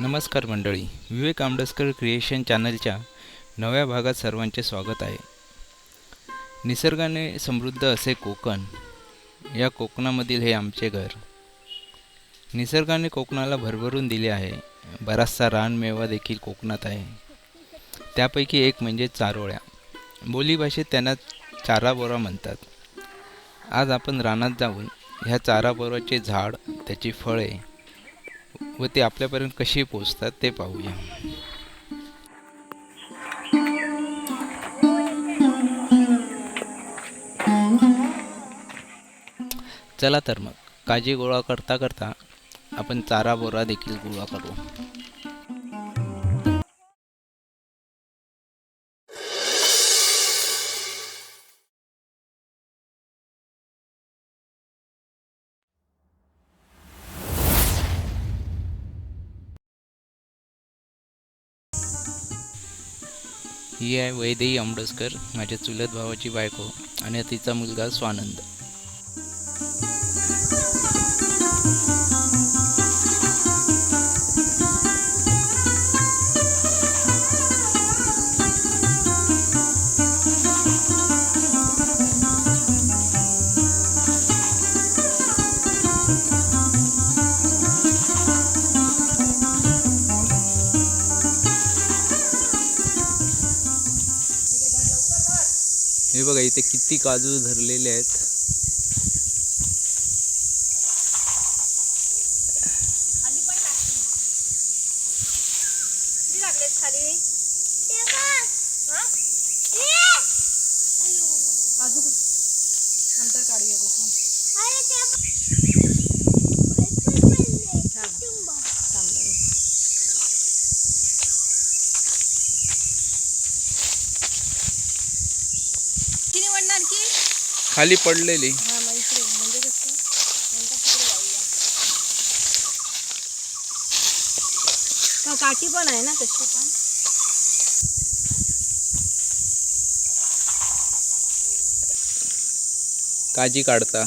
नमस्कार मंडळी विवेक आंबेडकर क्रिएशन चॅनलच्या नव्या भागात सर्वांचे स्वागत आहे. निसर्गाने समृद्ध असे कोकण या कोकणामधील हे आमचे घर निसर्गाने कोकणाला भरभरून दिले आहे. बराचसा रानमेवा देखील कोकणात आहे. त्यापैकी एक म्हणजे चारोळ्या. बोलीभाषेत त्यांना चारा बोरा म्हणतात. आज आपण रानात जाऊन ह्या चाराबोराचे झाड त्याची फळे व ते आपल्यापर्यंत कशी पोचतात ते पाहूया. चला तर मग. काजी गोळा करता करता आपण चारा बोरा देखील गोळा करू. ही आहे वैदेही आंबडसकर माझ्या चुलत भावाची बायको आणि तिचा मुलगा स्वानंद. हे बघा इथे किती काजू धरलेले आहेत किती लागलेत खाली काजू कुठं? नंतर काढूया कुठून थांब बाई. किती निवडणार की खाली पडलेली. हा म्हणजे काठी पण आहे ना तशी पण? काजी काढता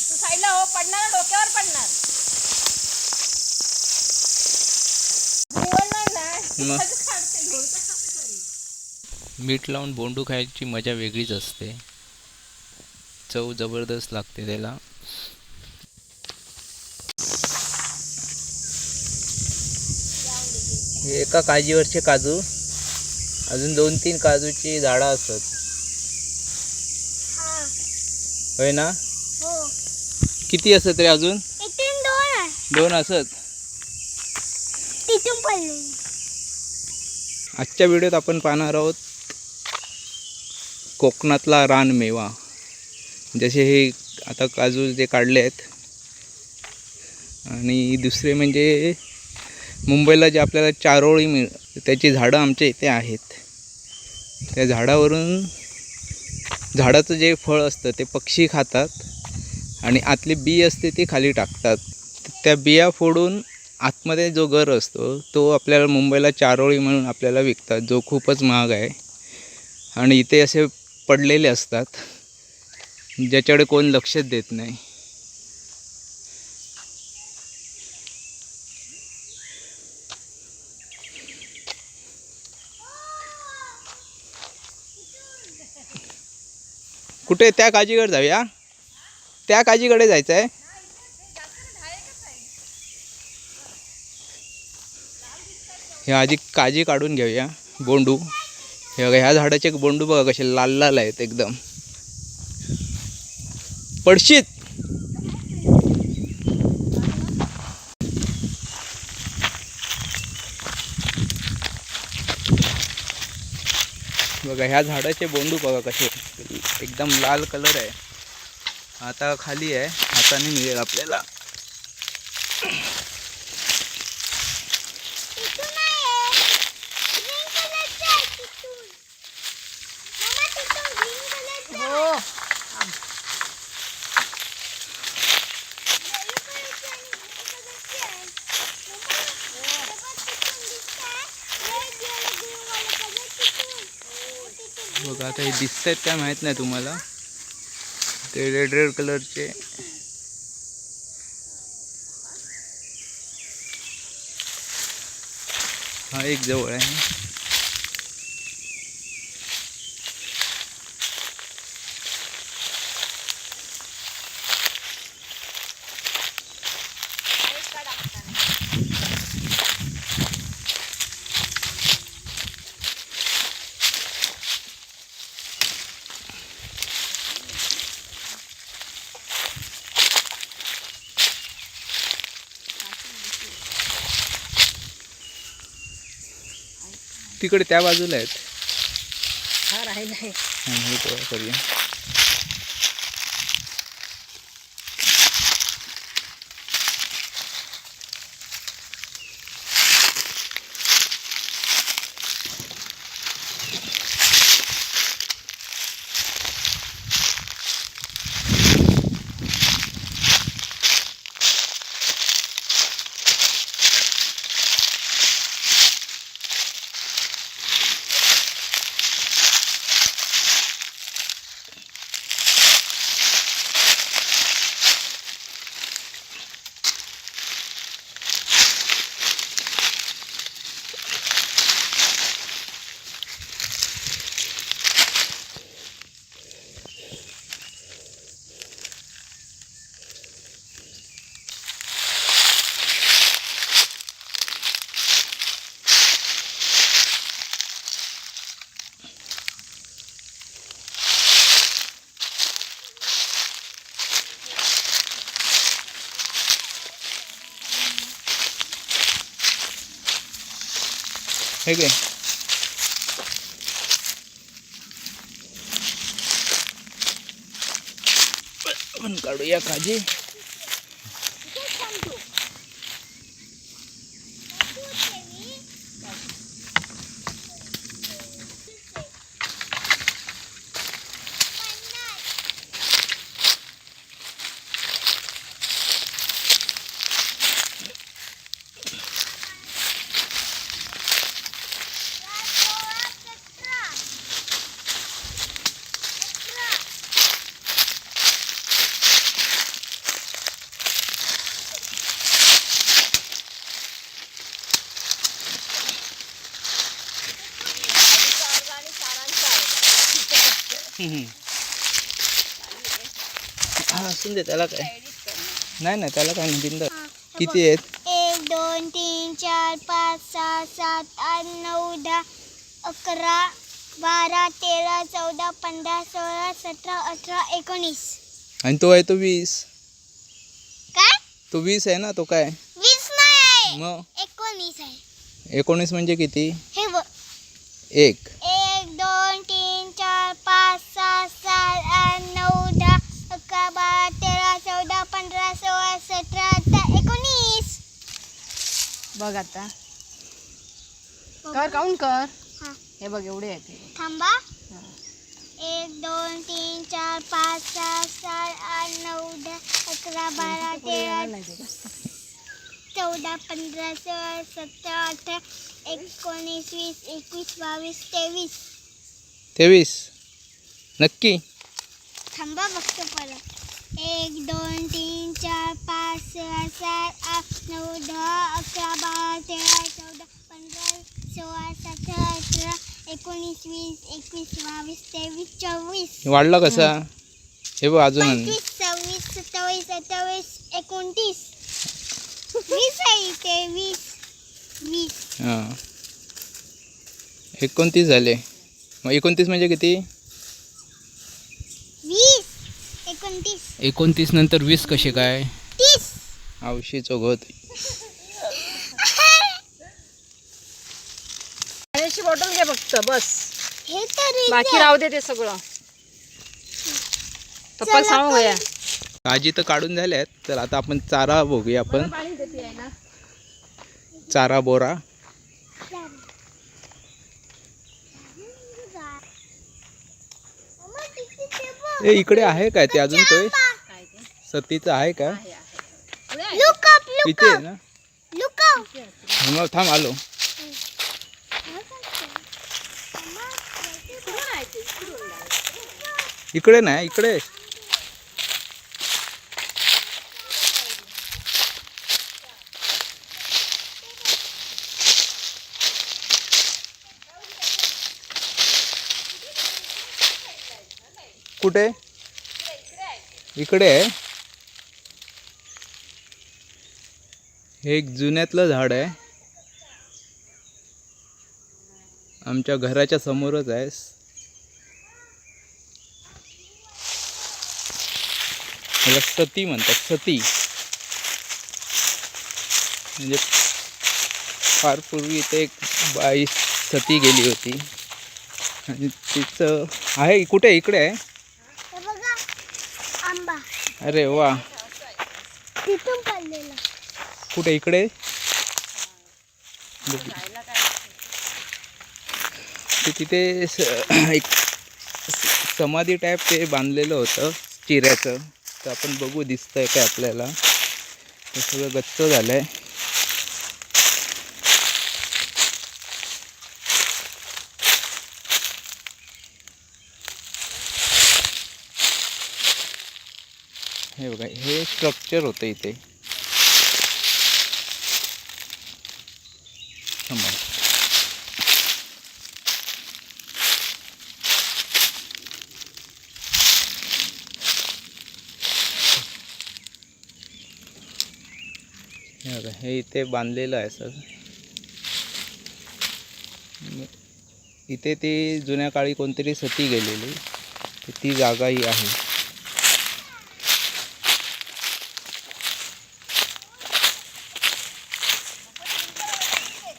तू साईडला हो पडणार ना, डोक्यावर पडणार निवडणार नाही मग? मीठ लावून बोंडू खायची मजा वेगळीच असते. चव जबरदस्त लागते त्याला. एका काजीवरचे काजू. अजून दोन तीन काजूची झाडं असत होय ना? हो. किती असत रे अजून? दोन असत? तिथून पडले. आजच्या व्हिडिओत आपण पाहणार आहोत कोकणातला रानमेवा जसे हे आता काजू जे काढले आहेत. आणि दुसरे म्हणजे मुंबईला जे आपल्याला चारोळी मिळ त्याची झाडं आमच्या इथे आहेत. त्या झाडावरून झाडाचं जे फळ असतं ते पक्षी खातात आणि आतली बी असते ती खाली टाकतात. त्या बिया फोडून आतमध्ये जो गर असतो तो आपल्याला मुंबईला चारोळी म्हणून आपल्याला विकतात जो खूपच महाग आहे. आणि इथे असे पडलेले असतात ज्याच्याकडे कोण लक्षच देत नाही. कुठे? त्या काजीकडे जाऊया. त्या काजीकडे जायचं आहे हे आधी काजी काढून घेऊया. बोंडू. हे बघा ह्या झाडाचे बोंडू बघा कसे लाल लाल आहेत एकदम. पडशीत. बघा ह्या झाडाचे बोंडू बघा कसे एकदम लाल कलर आहे. आता खाली आहे. हाताने मिळेल आपल्याला. आता हे दिसत आहेत काय माहीत नाही तुम्हाला. ते रेड रेड कलरचे हा एक जवळ आहे. तिकडे त्या बाजूला आहेत. हा राहिला आहे हे काय काढूया काजी। हा असून दे त्याला काय? नाही नाही त्याला काय नाही बिंद. किती आहेत? एक दोन तीन चार पाच सहा सात आठ नऊ दहा अकरा बारा तेरा चौदा पंधरा सोळा सतरा अठरा एकोणीस. आणि तो आहे तो वीस. काय? तो वीस आहे ना तो काय? वीस नाही मग? एकोणीस आहे. एकोणीस म्हणजे किती? हे बघ. एक. एक दोन तीन पाच सहा सात आठ नऊ दहा अकरा बारा तेरा चौदा पंधरा सोळा सतरा अठरा एकोणीस. बघ आता. कर काउंट कर. हा. हे बघ एवढे आहेत हे. थांबा. एक दोन तीन चार पाच सहा सात आठ नऊ दहा अकरा बारा तेरा चौदा पंधरा सोळा सतरा अठरा एकोणीस वीस एकवीस बावीस तेवीस. तेवीस. नक्की. थांबा बघतो परत. एक दोन तीन चार पाच सहा सात आठ नऊ दहा अकरा बारा तेरा चौदा पंधरा सोळा सतरा अठरा एकोणीस वीस एकवीस बावीस तेवीस चोवीस. वाढला कसा? हे बघ अजून. पंचवीस सव्वीस सत्तावीस अठ्ठावीस एकोणतीस. वीस आहे इथे वीस. वीस. हां. एकोणतीस झाले. मग एकोणतीस म्हणजे किती वीस एकोणतीस. एकोणतीस नंतर वीस कसे काय? तीस. आवशीचो घोत पाण्याची बॉटल घे फक्त बस. हे तर बाकी राहू दे ते सगळं. पप्पा सांगू भया काजी तर काढून झाल्यात तर आता आपण चारा बघूया आपण. पाणी देते आहे ना चारा बोरा. ए इकडे आहे काय ते अजून तो काय ते सतीचं आहे का? आहे आहे. लुक अप लुक इथे ना? मग थांब आलो. इकडे नाही इकडे. कुठे? इकडे आहे. हे एक जुन्यातलं झाड आहे. आमच्या घराच्या समोरच आहे. याला सती म्हणतात सती. म्हणजे फार पूर्वी इथे एक बाई सती गेली होती. आणि तिचं आहे कुठे? इकडे आहे. अरे वा. तिथून पडलेला कुठे इकडे. ते तिथे स- एक समाधी टाईप ते बांधलेलं होतं चिऱ्याचं. तर आपण बघू दिसतंय काय आपल्याला. ते सगळं गच्च झालंय. हे बघा हे स्ट्रक्चर होतं इथे. हे इथे बांधलेलं आहे सर. इथे ती जुन्या काळी कोणतरी सती गेलेली. ती जागा ही आहे.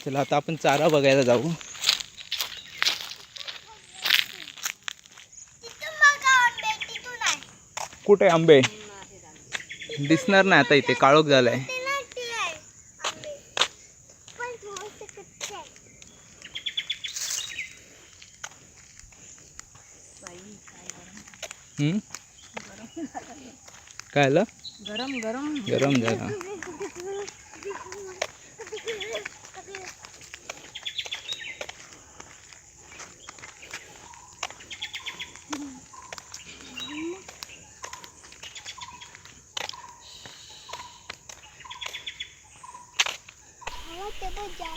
चला आता आपण चारा बघायला जाऊ. कुठे आंबे? दिसणार नाही आता इथे काळोख झालाय? काय आलं? गरम गरम. गरम झाला.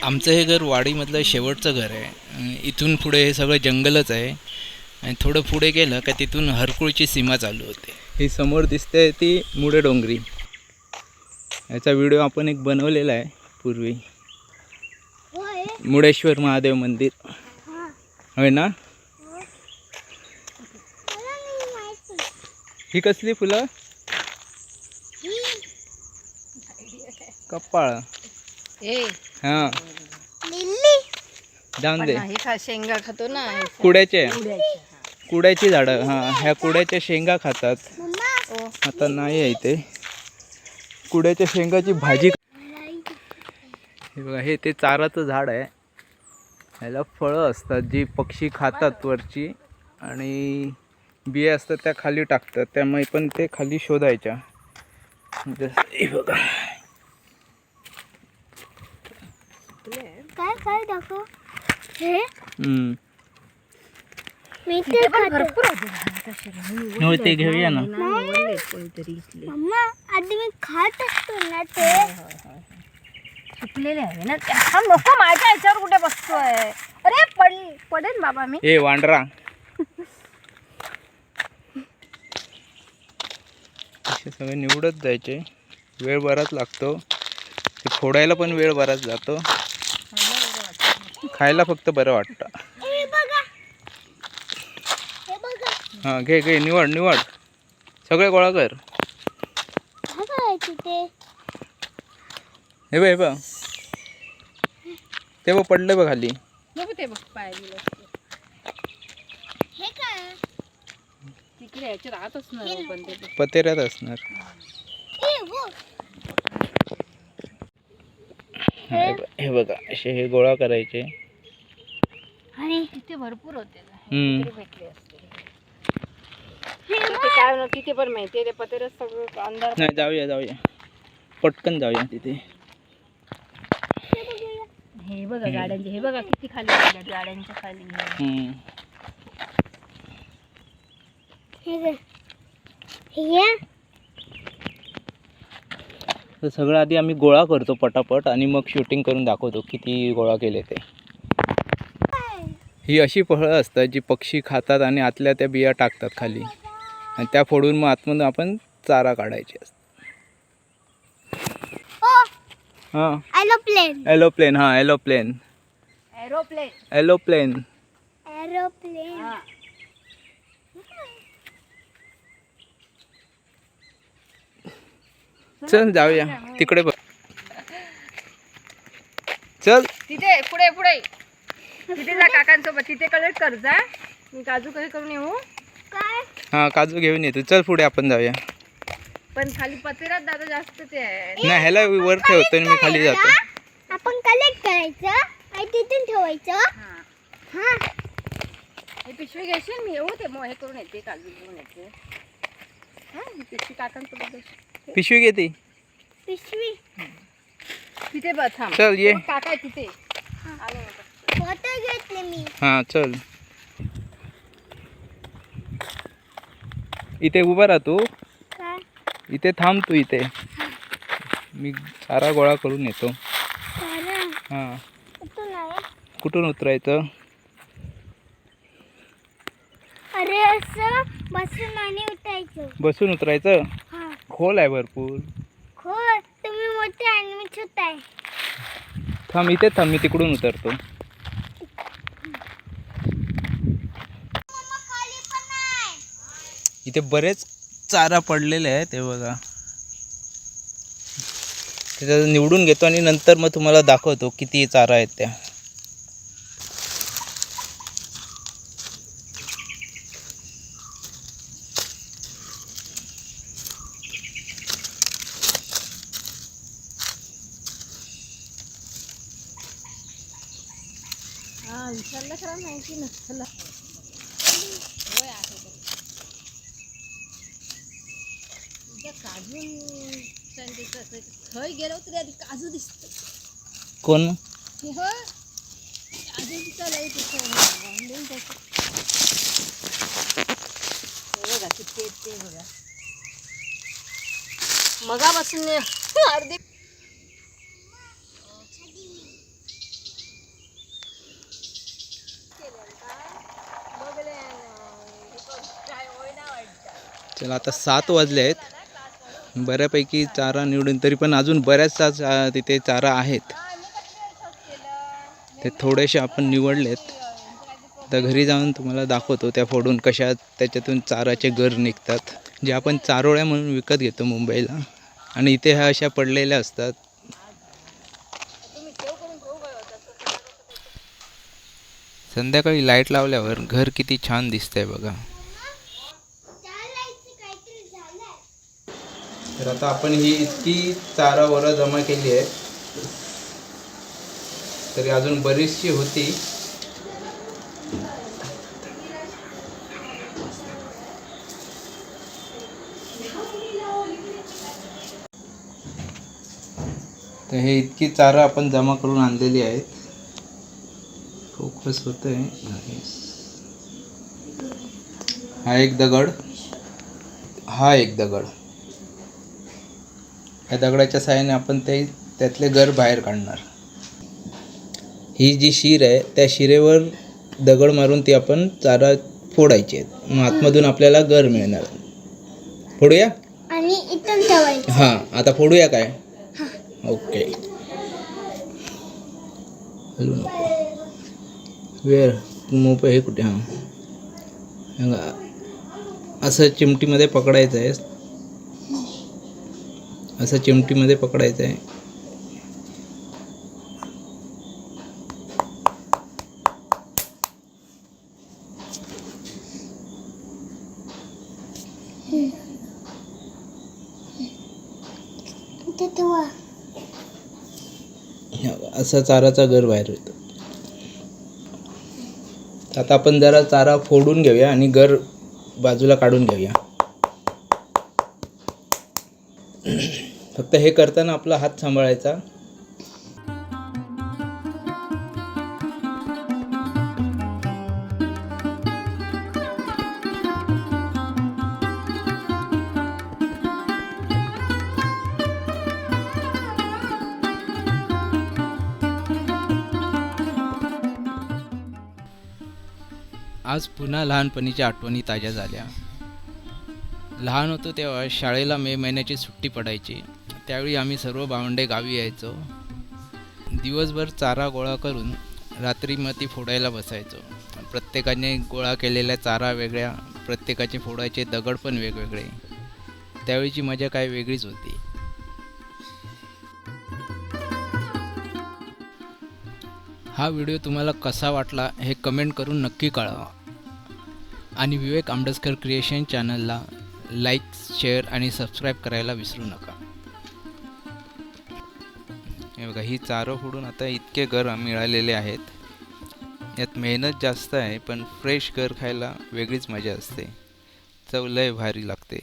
आमचं हे घर वाडीमधलं शेवटचं घर आहे. इथून पुढे हे सगळं जंगलच आहे. आणि थोडं पुढे गेलं का तिथून हरकुळची सीमा चालू होते. ही समोर दिसते ती मुडे डोंगरी. याचा व्हिडिओ आपण एक बनवलेला आहे पूर्वी. होय मुडेश्वर महादेव मंदिर. हा होय ना? ही कसली फुलं? ही. कपाळ. ए. हां. जाऊन दे. हे शेंगा खातो ना. कुड्याचे. कुड्याची झाडं हां. ह्या कुड्याच्या शेंगा खातात. आता नाही आहे इथे. कुड्याच्या शेंगाची भाजी हे बघा हे ते चाराचं झाड आहे. ह्याला फळं असतात जी पक्षी खातात वरची. आणि बिया असतात त्या खाली टाकतात. त्यामुळे पण ते खाली शोधायच्या. जसं हे बघा. काय काय दाखव? हे? हम्म. मी ते खातो. भरपूर होते हो ते घेऊया ना. कोणतरी इथले. मम्मा आधी मी खात असतो ना ते. सुकलेले आहे ना हा नको माझ्या याच्यावर कुठे बसतोय? अरे पड पडेल बाबा मी. ए वांडरा. असे सगळे निवडत जायचे. वेळ बराच लागतो. ते फोडायला पण वेळ बराच जातो. खायला फक्त बरं वाटतं. हे बघा. हे बघा. हां घे घे निवड निवड. सगळे गोळा कर. काय करायचं ते? हे बघ हे बघ. ते बघ पडलं बघ खाली. बघू ते बघ पाय हे काय? तिकडे याच्यात आत असणार पण ते पतेऱ्यात असणार. ए हो हा, हे बघ- हे बघा असे हे गोळा करायचे अरे तिथे भरपूर होते ना हम्म. तरी भेटले असते ते काय म्हणत तिथे पण माहिती ते पत्रे सगळं अंधार नाही जाऊया जाऊया पटकन जाऊया तिथे हे बघा गाड्यांचे हे बघा किती खाली गाड्यांच्या खाली हम्म. हे. हे. तर सगळं आधी आम्ही गोळा करतो पटापट आणि मग शूटिंग करून दाखवतो किती गोळा केले ते. ही अशी फळं असतात जी पक्षी खातात आणि आतल्या त्या बिया टाकतात खाली. आणि त्या फोडून मग आतमधून आपण चारा काढायचे असतात ओ! हां. एरोप्लेन एलोप्लेन हां एलोप्लेन एरोप्लेन एलोप्लेन एरोप्लेन चल जाऊया. तिकडे बघ. चल. तिथे पुढे पुढे. तिथे जा काकांसोबत. तिथे कलेक्ट कर जा. मी काजू कसे करून येऊ? काय? हां काजू घेऊन येतो. चल पुढे आपण जाऊया. पण खाली पत्र्यात दादा जास्त ते आहे. नाही ह्याला वर ठेवतो आणि मी खाली जातो. आपण कलेक्ट करायचं आणि तिथून ठेवायचं. हा. हा. हे पिशवी घेशील? मी येऊ ते मग हे करून येते काजू घेऊन येते. हा पिशवी काकांसोबत. पिशवी घेते पिशवी? तिथे बस थांब. चल, ये. हो, काका आहे तिथे. आलो आता. फोटो घेतले मी. हां चल. इथे उभा राहतो काय? इथे थांब तू इथे. मी चारा गोळा करून येतो. हां. आहे? कुठून उतरायचं? अरे असं बसून आणि उठायचं. बसून उतरायचं? हा खोल आहे भरपूर. हो तुम्ही मोठे आणि मी छोटा आहे. थांब इथे थांब मी तिकडून उतरतो. इथे बरेच चारा पडलेले आहे ते बघा. त्याच्यात निवडून घेतो आणि नंतर मग तुम्हाला दाखवतो किती चारा आहेत त्या हा विचारलं खरं माहिती नसलं होय आहे ते. उद्या काजू संडेचं असं थंय गेलो तरी आधी काजू दिसतो कोण हे हो काजू दिसलं तिथं वांबून त्याचं. हे बघा किती आहेत ते बघा मगापासून अर्धे चला आता सात वाजले आहेत. बऱ्यापैकी चारा निवडून तरी पण अजून बऱ्याचसा चा- तिथे चारा आहेत. ते थोडेसे आपण निवडलेत. तर घरी जाऊन तुम्हाला दाखवतो त्या फोडून कशा त्याच्यातून चाराचे गर निघतात. जे आपण चारोळ्या म्हणून विकत घेतो मुंबईला. आणि इथे ह्या अशा पडलेल्या असतात. संध्याकाळी लाइट लावल्यावर घर किती छान दिसतंय बघा. तर आता आपण ही इतकी चारा वरं जमा केली आहे. तरी अजून बरीचशी होती. तर हे इतकी चारा आपण जमा करून आणलेली आहेत. फोकस होत आहे हा एक दगड. हा एक दगड. या दगडाच्या साहाय्याने आपण ते त्यातले घर बाहेर काढणार. ही जी शिर आहे त्या शिरेवर दगड मारून ती आपण चारा फोडायची आहेत. मग आतमधून आपल्याला घर मिळणार. फोडूया? आणि इथून ठेवायचं. हां आता फोडूया काय? ओके. हलू नको वेळ मोप हे कुठे? हां. असं चिमटीमध्ये पकडायचं आहे. असं चिमटीमध्ये पकडायचं आहे. असा चाराचा घर बाहेर येतो. आता आपण जरा चारा फोडून घेऊया आणि घर बाजूला काढून घेऊया. फक्त हे करताना आपला हात सांभाळायचा. आज पुन्हा लहानपणीच्या आठवणी ताज्या झाल्या. लहान होतो तेव्हा शाळेला मे महिन्याची सुट्टी पडायची. त्यावेळी आम्ही सर्व भावंडे गावी यायचो. दिवसभर चारा गोळा करून रात्री मग ती फोडायला बसायचो. प्रत्येकाने गोळा केलेल्या चारा वेगळ्या प्रत्येकाचे फोडायचे दगड पण वेगवेगळे. त्यावेळीची मजा काय वेगळीच होती. हा व्हिडिओ तुम्हाला कसा वाटला हे कमेंट करून नक्की कळवा. आणि विवेक आंबेडकर क्रिएशन चॅनलला लाईक शेअर आणि सबस्क्राईब करायला विसरू नका. हे बघा ही चारं फोडून आता इतके घर मिळालेले आहेत. यात मेहनत जास्त आहे पण फ्रेश घर खायला वेगळीच मजा असते. चव लय भारी लागते.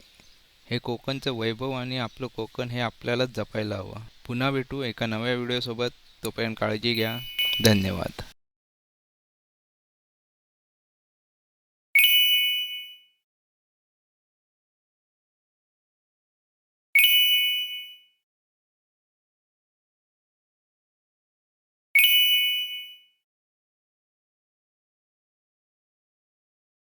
हे कोकणचं वैभव आणि आपलं कोकण हे आपल्यालाच जपायला हवं. पुन्हा भेटू एका नव्या व्हिडिओसोबत तोपर्यंत काळजी घ्या. धन्यवाद.